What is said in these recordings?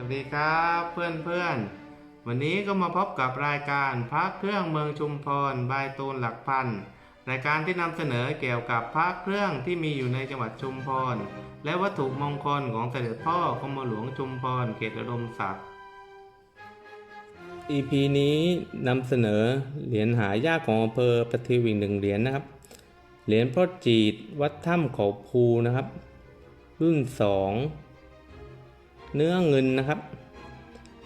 สวัสดีครับเพื่อนเพื่อนวันนี้ก็มาพบกับรายการพระเครื่องเมืองชุมพรบายตูนหลักพันรายการที่นำเสนอเกี่ยวกับพระเครื่องที่มีอยู่ในจังหวัดชุมพร และวัตถุมงคลของเสด็จพ่อกรมหลวงชุมพรเขตอุดมศักดิ์ EP นี้นำเสนอเหรียญหายากของอำเภอปทิวอีกหนึ่งเหรียญนะครับ เหรียญพ่อจีดวัดถ้ำเขาภูนะครับ รุ่นสอง เนื้อเงินนะครับ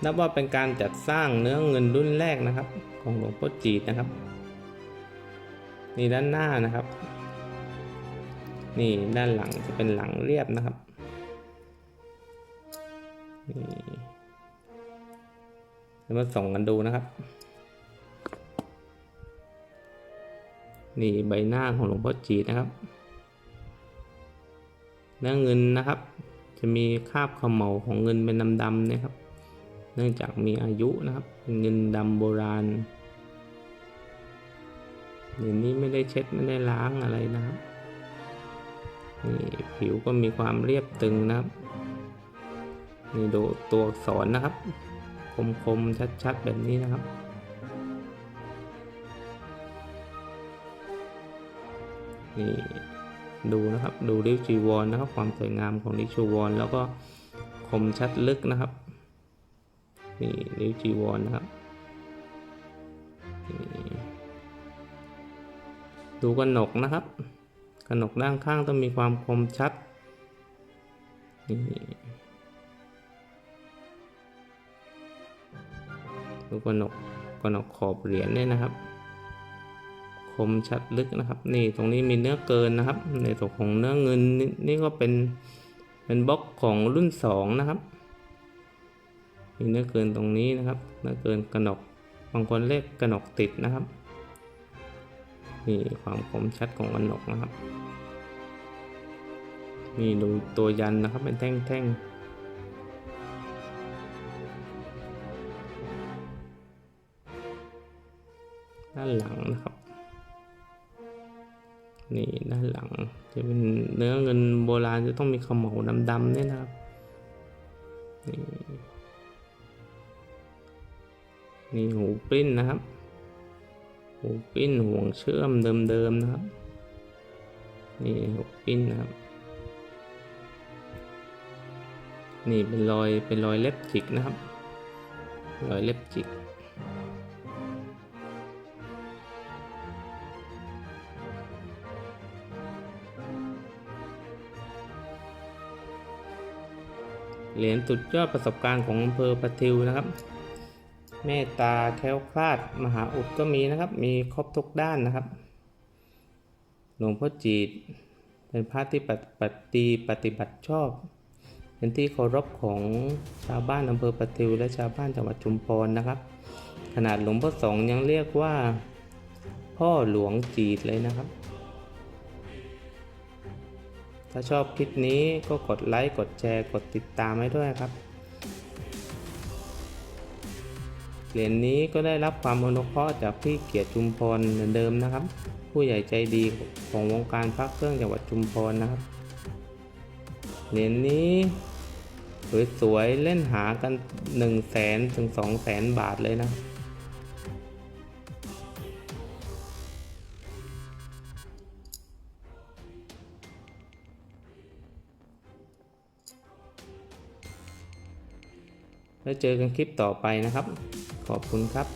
นับว่าเป็นการจัดสร้างเนื้อเงินรุ่นแรกนะครับ ของหลวงพ่อจีดนะครับ นี่ด้านหน้านะครับ นี่ด้านหลังจะเป็นหลังเรียบนะครับนี่เดี๋ยวมาส่องกันดูนะครับ นี่ใบหน้าของหลวงพ่อจีดนะครับเนื้อเงินนะครับ จะมีคราบขมเหลาของเงินเป็นดำๆนะครับ เนื่องจากมีอายุนะครับเป็นเงินดำโบราณเหรียญนี้ไม่ได้เช็ดไม่ได้ล้างอะไรนะครับนี่ผิวก็มีความเรียบตึงนะครับนี่ดูตัวอักษรนะครับ คมๆชัดๆแบบนี้นะครับนี่ ดูนะครับดูริ้วจีวรนะครับ ความสวยงามของริ้วจีวรแล้วก็คมชัดลึกนะครับนี่ริ้วจีวรนะครับดูกระหนกนะครับกระหนกด้านข้างต้องมีความคมชัดนี่ดูกระหนกกระหนกขอบเหรียญเนี่ยนะครับ คมชัดลึกนะครับ นี่ตรงนี้มีเนื้อเกินนะครับ ในส่วนของเนื้อเงินนี่ก็เป็นเป็นบล็อกของรุ่นสองนะครับ มีเนื้อเกินตรงนี้นะครับ เนื้อเกินกระหนกบางคนเรียกกระหนกติดนะครับนี่ความคมชัดของกระหนกนะครับนี่ดูตัวยันนะครับเป็นแท่งๆด้านหลังนะครับ นี่ด้านหลัง จะเป็นเนื้อเงินโบราณจะต้องมีขมเหลาดำๆเนี่ยนะครับนี่นี่หูปิ้นนะครับ หูปิ้นห่วงเชื่อมเดิมๆนะครับ นี่หูปิ้นนะครับ นี่เป็นรอยเป็นรอยเล็บจิกนะครับ รอยเล็บจิก เหรียญสุดยอดประสบการณ์ของอำเภอประทิวนะครับ เมตตาแคล้วคลาดมหาอุดก็มีนะครับ มีครบทุกด้านนะครับ หลวงพ่อจีดเป็นพระที่ปฏิปฏิปฏิบัติชอบ เป็นที่เคารพของชาวบ้านอำเภอประทิว และชาวบ้านจังหวัดชุมพรนะครับ ขนาดหลวงพ่อสองยังเรียกว่า พ่อหลวงจีดเลยนะครับ ถ้าชอบคลิปนี้ก็กดไลค์ กดแชร์ กดติดตามให้ด้วยครับ เหรียญนี้ก็ได้รับความอนุเคราะห์จากพี่เกียรติชุมพรเดิมนะครับ ผู้ใหญ่ใจดีของวงการพระเครื่องจังหวัดชุมพรนะครับ เหรียญนี้สวยๆเล่นหากัน 1 0 0 0 0แสนถึง2 0 0แสนบาทเลยนะครับ แล้วเจอกันคลิปต่อไปนะครับ ขอบคุณครับ